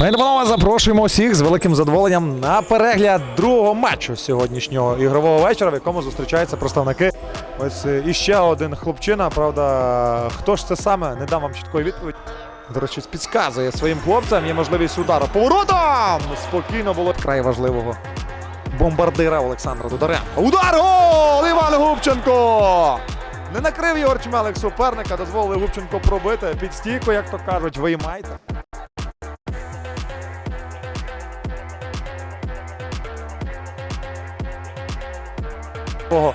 Ми панове запрошуємо всіх з великим задоволенням на перегляд другого матчу сьогоднішнього ігрового вечора, в якому зустрічаються представники. Ось е, іще один хлопчина. Правда, хто ж це саме? Не дам вам чіткої відповіді. До речі, підказує своїм хлопцям. Є можливість удару поворотом. Спокійно було край важливого бомбардира Олександра Дударенка. Удар! Гол! Іван Губченко! Не накрив Ігор Чмелик суперника, дозволив Губченко пробити під стійку, як то кажуть, виймайте. Того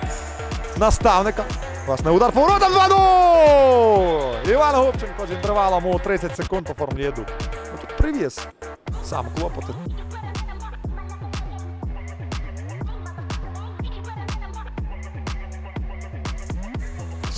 наставника. Власне, удар поворотом 2-0! Іван Губченко з інтервалом у 30 секунд оформлює дух. Ну, тут привіз. Сам клопоти.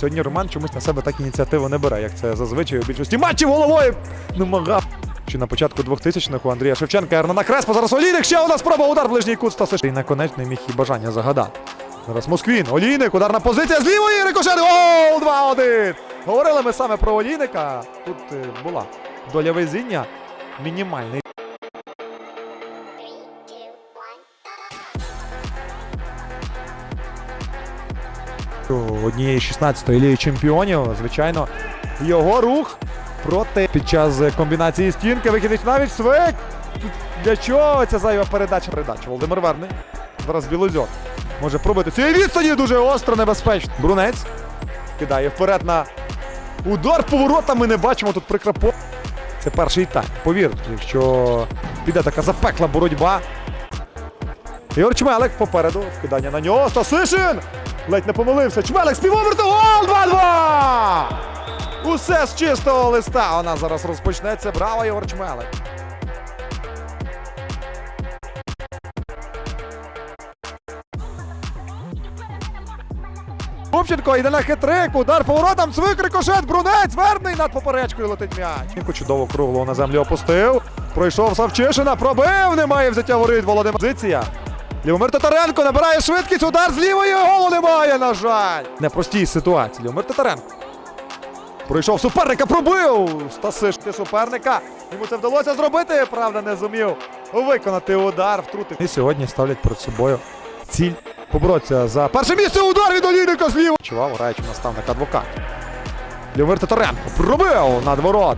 Сьогодні Роман чомусь на себе так ініціативу не бере, як це зазвичай у більшості матчів головою намагав. Чи на початку 2000-х у Андрія Шевченка Ернана Креспо. Зараз Олійник, ще одна спроба, удар ближній кут Стасиш. І наконець не міг і бажання загадати. Зараз Москвін, Олійник, ударна позиція з лівої, рикошет, гол! 2-1! Говорили ми саме про Олійника. Тут е, була доля везіння мінімальний. Однієї 16-ї ліги чемпіонів. Звичайно, його рух проти під час комбінації стінки вихідить навіть свик. Для чого ця зайва передача? Передача. Володимир Верний. Зараз Білозьор. Може пробити цієї відстані дуже остро небезпечно. Брунець кидає вперед на удар поворота. Ми не бачимо тут прикрапо. Це перший тайм. Повірте, якщо піде така запекла боротьба. Ігор Чмелик попереду. Вкидання на нього. Стасишин! Ледь не помилився. Чмелик з півоверту. Гол! 2-2! Усе з чистого листа. Вона зараз розпочнеться. Браво, Ігор Чмелик. Губченко йде на хитрик, удар поворотом, цвик, рикошет, брунець, верний над поперечкою летить м'яч. Чудово круглого на землю опустив. Пройшов Савчишина, пробив, немає взяття воріт Володимир. Позиція. Лівомир Татаренко набирає швидкість, удар з лівої, голу немає, на жаль. Непростій ситуації. Лівомир Татаренко. Пройшов суперника, пробив! Стасиш ти суперника. Йому це вдалося зробити, правда, не зумів виконати удар, втрутив. І сьогодні ставлять перед собою ціль поборотися за перше місце. Удар від Олійника зліва. Чував, граючи наставник адвокат. Льовир Татаренко пробив над ворот.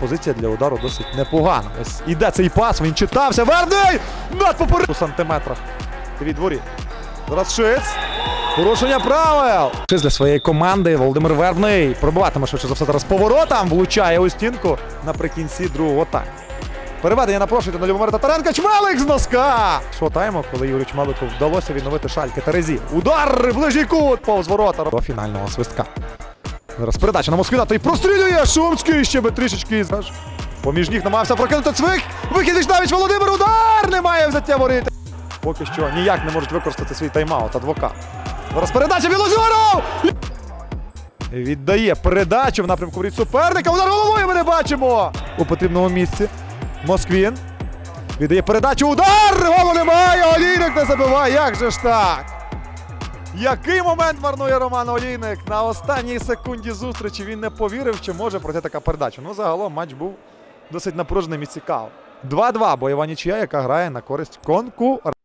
Позиція для удару досить непогана. Ось іде цей пас, він читався. Верний! Над поперед... У сантиметрах від воріт. Зараз Шиц. Порушення правил. Шиц для своєї команди Володимир Вербний пробиватиме швидше за все зараз поворотом. Влучає у стінку наприкінці другого тайму. Переведення напрошуйте на Любомира Татаренка. Чмелик з носка! Що тайму, коли Юрію Чмелику вдалося відновити шальки Терезі. Удар! Ближній кут повз ворота до фінального свистка. Зараз передача на Москвіна, та й прострілює Шумський ще би трішечки. Поміж ніг намагався прокинути цвик. Вихід навіть Володимир. Удар! Немає взяття воріт. Поки що ніяк не можуть використати свій тайм-аут адвокат. Зараз передача Білозоров! Віддає передачу в напрямку воріт суперника. Удар головою ми не бачимо у потрібному місці. Москвін. Віддає передачу. Удар! Голу немає! Олійник не забиває. Як же ж так? Який момент марнує Роман Олійник? На останній секунді зустрічі він не повірив, що може пройти така передача. Ну, загалом матч був досить напруженим і цікавим. 2-2 бойова нічия, яка грає на користь конкурентів.